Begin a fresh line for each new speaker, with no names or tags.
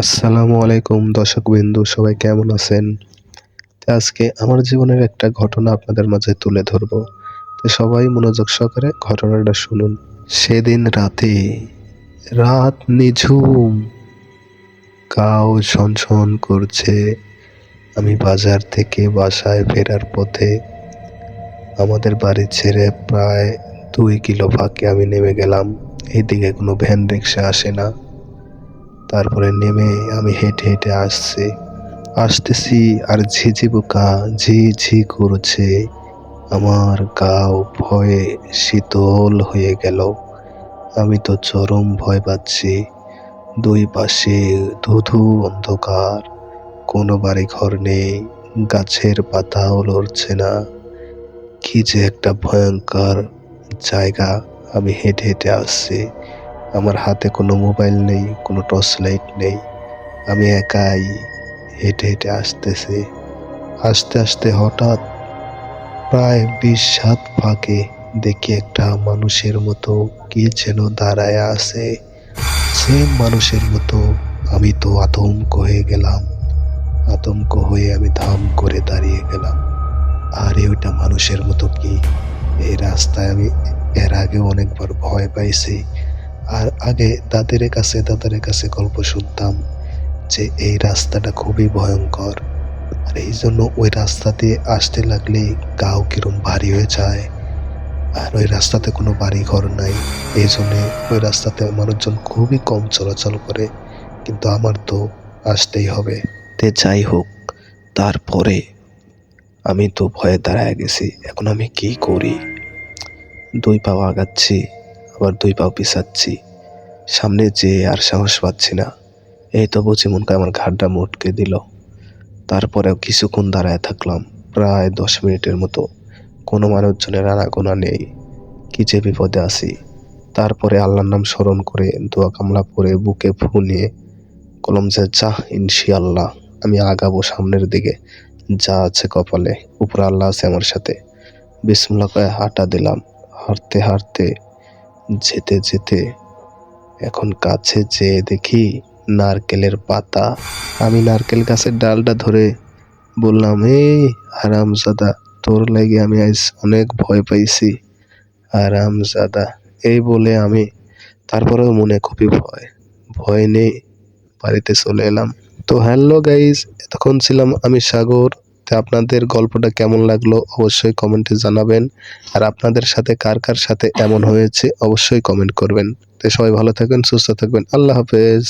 আসসালামু আলাইকুম দর্শক বিন্দু সবাই কেমন আছেন? আজকে আমার জীবনের একটা ঘটনা আপনাদের মাঝে তুলে ধরব। তো সবাই মনোযোগ সহকারে ঘটনাটা শুনুন। সেদিন রাতে রাত নিঝুম কাউ ছনছন করছে। আমি বাজার থেকে বাসায় ফেরার পথে আমাদের বাড়ি ছেড়ে প্রায় দুই কিলো ফাঁকে আমি নেমে গেলাম। এইদিকে কোনো ভ্যান রিক্সা আসে না। তারপরে নেমে আমি হেঁটে হেঁটে আসছি। আসতেছি আর ঝিঝি পোকা ঝি ঝি করছে। আমার গাও ভয়ে শীতল হয়ে গেল। আমি তো চরম ভয় পাচ্ছি। দুই পাশে ধুধু অন্ধকার। কোনো বাড়ি ঘর নেই। গাছের পাতাও লড়ছে না। কি যে একটা ভয়ঙ্কর জায়গা আমি হেঁটে হেঁটে আসছি। আমার হাতে কোনো মোবাইল নেই, কোনো টর্চ লাইট নেই। আমি একাই হেঁটে হেঁটে আসতেছি। আস্তে আস্তে হঠাৎ প্রায় বিশ সাত ফাঁকে দেখি একটা মানুষের মতো কি যেন দাঁড়ায় আছে। সেম মানুষের মতো আমি তো আতঙ্ক হয়ে গেলাম। আতঙ্ক হয়ে আমি ধাম করে দাঁড়িয়ে গেলাম। আরে ওইটা মানুষের মতো কি? এই রাস্তায় আমি এর আগে অনেকবার ভয় পাইছি। আর আগে দাদের কাছে দাদার কাছে গল্প শুনতাম যে এই রাস্তাটা খুবই ভয়ঙ্কর। আর এই জন্য ওই রাস্তা দিয়ে আসতে লাগলে গাও কিরম ভারী হয়ে যায়। আর ওই রাস্তাতে কোনো বাড়ি ঘর নাই। এই জন্যে ওই রাস্তাতে মানুষজন খুবই কম চলাচল করে। কিন্তু আমার তো আসতেই হবে। তে যাই হোক, তারপরে আমি তো ভয়ে দাঁড়ায় গেছি। এখন আমি কি করি? দুই পাও আগাচ্ছি। আবার দুই পাও পিছাচ্ছি। সামনে যে আর সাহস পাচ্ছি না, এই তো বুঝি মনকে আমার ঘাটটা মুটকে দিল। তারপরেও কিছুক্ষণ দাঁড়ায় থাকলাম, প্রায় দশ মিনিটের মতো। কোনো মানুষজনের আনাগোনা নেই, কি যে বিপদে আছি। তারপরে আল্লাহর নাম স্মরণ করে দোয়া কামলা করে বুকে ফু নিয়ে কলম যে যা ইনশিয়াল্লাহ, আমি আগাবো সামনের দিকে, যা আছে কপালে। উপরে আল্লাহ আছে আমার সাথে। বিসমুল্লাহ কয়ে হাঁটা দিলাম। হাঁটতে হাঁটতে যেতে যেতে এখন কাছে যেয়ে দেখি নারকেলের পাতা। আমি নারকেল গাছের ডালটা ধরে বললাম, এই আরামজাদা তোর লাগে আমি আজ অনেক ভয় পাইছি। আরামজাদা এই বলে আমি তারপরেও মনে খুবই ভয় ভয় নেই বাড়িতে চলে এলাম। তো হ্যালো গাইজ এতক্ষণ ছিলাম আমি সাগর। তো আপনাদের গল্পটা কেমন লাগল অবশ্যই কমেন্টে জানাবেন। আর আপনাদের সাথে কার কার সাথে এমন হয়েছে অবশ্যই কমেন্ট করবেন। তো সবাই ভালো থাকবেন, সুস্থ থাকবেন। আল্লাহ হাফেজ।